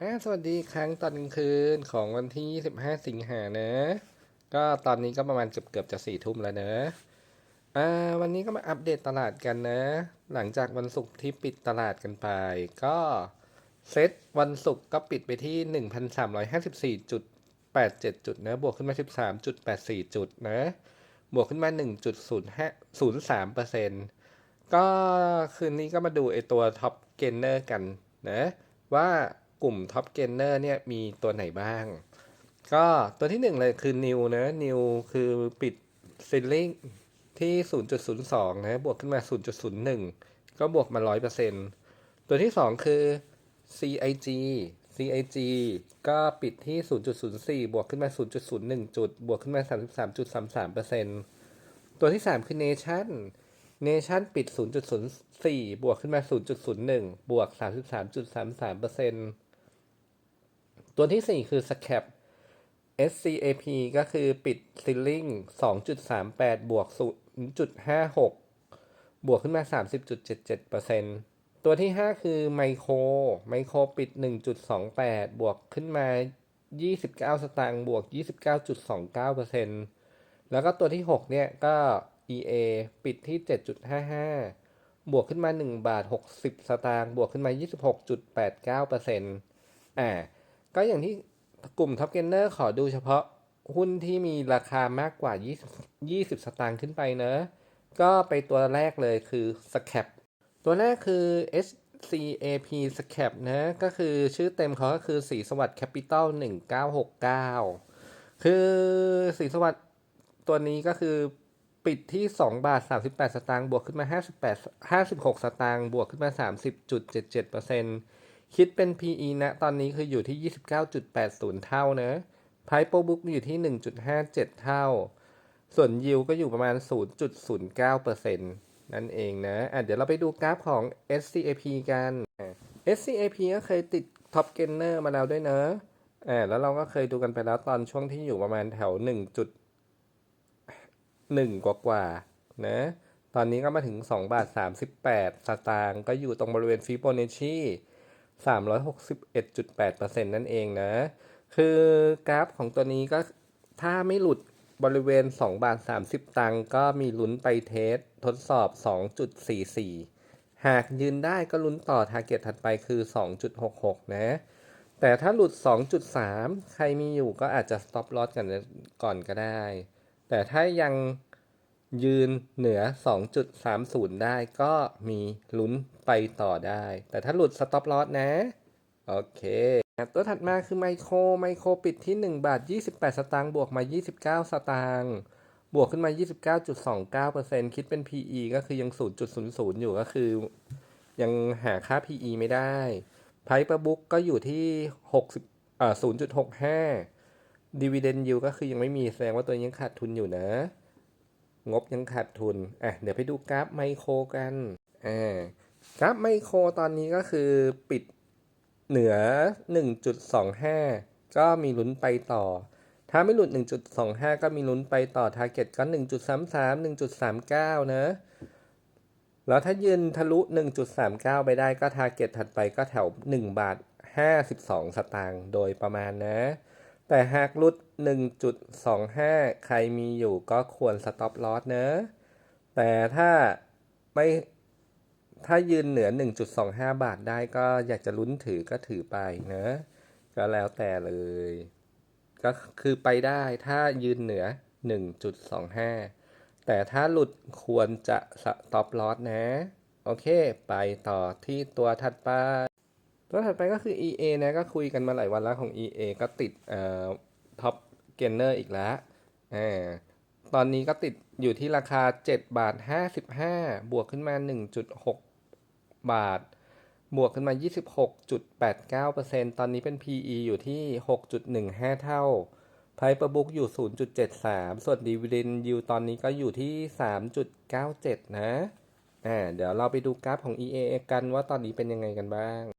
อสวัสดีครั้งตอนกลางคืนของวันที่ 25 สิงหานะ ก็ตอนนี้ก็ประมาณเกือบเกือบจะสี่ทุ่มแล้วเนะอ่าวันนี้ก็มาอัปเดตตลาดกันนะ หลังจากวันศุกร์ที่ปิดตลาดกันไป ก็เซ็ตวันศุกร์ก็ปิดไปที่ 1,354.87 จุดนะบวกขึ้นมา 13.84 จุดนะ บวกขึ้นมา 1.0503เปอร์เซ็นก็คืนนี้ก็มาดูไอตัวท็อปเกนเนอร์กันนะว่า กลุ่มท็อปเกนเนอร์เนี่ยมีตัวไหนบ้าง ก็ตัวที่หนึ่งเลยคือนิวนะนิวคือปิดซิลลิงที่ 0.02 นะ บวกขึ้นมา 0.01 ก็บวกมา 100%ตัวที่สองคือ CIG CIG ก็ปิดที่ 0.04 บวกขึ้นมา 0.01 จุด บวกขึ้นมา 33.33%ตัวที่ 3 คือ Nation Nation ปิด 0.04 บวกขึ้นมา 0.01 บวก 33.33% ตัวที่ 4 คือ Scap SCAP ก็คือปิด Ceiling 2.38 บวก 0.56 บวกขึ้นมา 30.77%ตัวที่ 5 คือ Micro Micro ปิด 1.28 บวกขึ้นมา 29 สตางค์บวก 29.29%แล้วก็ตัวที่ 6 เนี่ยก็ EA ปิดที่ 7.55 บวกขึ้นมา 1 บาท 60 สตางค์บวกขึ้นมา 26.89%อ่า ก็อย่างที่กลุ่มท็อปเกนเนอร์ขอดูเฉพาะหุ้นที่มีราคามากกว่า 20 20 สตางค์ขึ้นไปเนอะก็ไปตัวแรกเลยคือ Scap ตัวแรกคือ SCAP Scap นะก็คือชื่อเต็มเขาก็คือสีสวัสดิ์แคปิตอล1969 คือสีสวัสดิ์ตัวนี้ก็คือปิดที่ 2 บาท 38 สตางค์บวกขึ้นมา 58 56 สตางค์บวกขึ้นมา 30.77% คิดเป็น PE นะ ตอนนี้คืออยู่ที่ 29.80 เท่านะ Price Book อยู่ที่ 1.57 เท่า ส่วน Yield ก็อยู่ประมาณ 0.09%นั่นเองนะอะเดี๋ยวเราไปดูกราฟของ SCAP กัน SCAP ก็เคยติด Top Gainer มาแล้วด้วยเนอะอ่าแล้วเราก็เคยดูกันไปแล้วตอนช่วงที่อยู่ประมาณแถว 1.1 กว่ากว่าๆนะตอนนี้ก็มาถึง 2 บาท 38 สตางค์ก็อยู่ตรงบริเวณฟิโบนัชชี 361.8%นั่นเองนะ คือกราฟของตัวนี้ก็ถ้าไม่หลุดบริเวณ 2 บาท 30 ตังค์ก็มีลุ้นไปเทสทดสอบ 2.44 หากยืนได้ก็ลุ้นต่อทาร์เก็ตถัดไปคือ 2.66 นะ แต่ถ้าหลุด 2.3 ใครมีอยู่ก็อาจจะ stop loss กันก่อนก็ได้ แต่ถ้ายัง ยืนเหนือ 2.30 ได้ก็มีลุ้นไปต่อได้ แต่ถ้าหลุด stop loss นะ โอเค ตัวถัดมาคือไมโคร ไมโครปิดที่ 1 บาท 28 สตางค์บวกมา 29 สตางค์บวกขึ้นมา 29.29%คิดเป็น PE ก็คือยัง 0.00 อยู่ก็คือ ยังหาค่า PE ไม่ได้ Price per book ก็อยู่ที่ 60เอ่อ0.65 Dividend yield ก็คือยังไม่มีแสดงว่าตัวนี้ยังขาดทุนอยู่นะ งบยังขาดทุนอะเดี๋ยวไปดูกราฟไมโครกันอ่ากราฟไมโครตอนนี้ก็คือปิดเหนือ 1.25 ก็มีลุ้นไปต่อ ถ้าไม่หลุด 1.25 ก็มีลุ้นไปต่อ ทาร์เก็ตก็ 1.33 1.39 นะ แล้วถ้ายืนทะลุ 1.39 ไปได้ก็ทาร์เก็ตถัดไปก็แถว 1 บาท 52 สตางค์ โดยประมาณนะ แต่หากหลุด 1.25 ใครมีอยู่ก็ควร stop loss นะแต่ถ้าไม่ถ้ายืนเหนือ 1.25 บาทได้ก็อยากจะลุ้นถือก็ถือไปนะก็แล้วแต่เลย ก็คือไปได้ถ้ายืนเหนือ 1.25 แต่ถ้าหลุดควรจะ stop loss นะ โอเค ไปต่อที่ตัวถัดไป ตัวถัดไปก็คือ EA นะก็คุยกันมาหลายวันแล้วของ EA ก็ติดเอ่อท็อปเกนเนอร์อีกแล้วอ่าตอนนี้ก็ติดอยู่ที่ราคา 7 บาท 55 บวกขึ้นมา 1.6 บาท บวกขึ้นมา 26.89%ตอนนี้เป็น PE อยู่ที่ 6.15 เท่า Price per book อยู่ 0.73 ส่วน Dividend yield ตอนนี้ก็อยู่ที่ 3.97 นะอ่าเดี๋ยวเราไปดูกราฟของ EA กันว่าตอนนี้เป็นยังไงกันบ้าง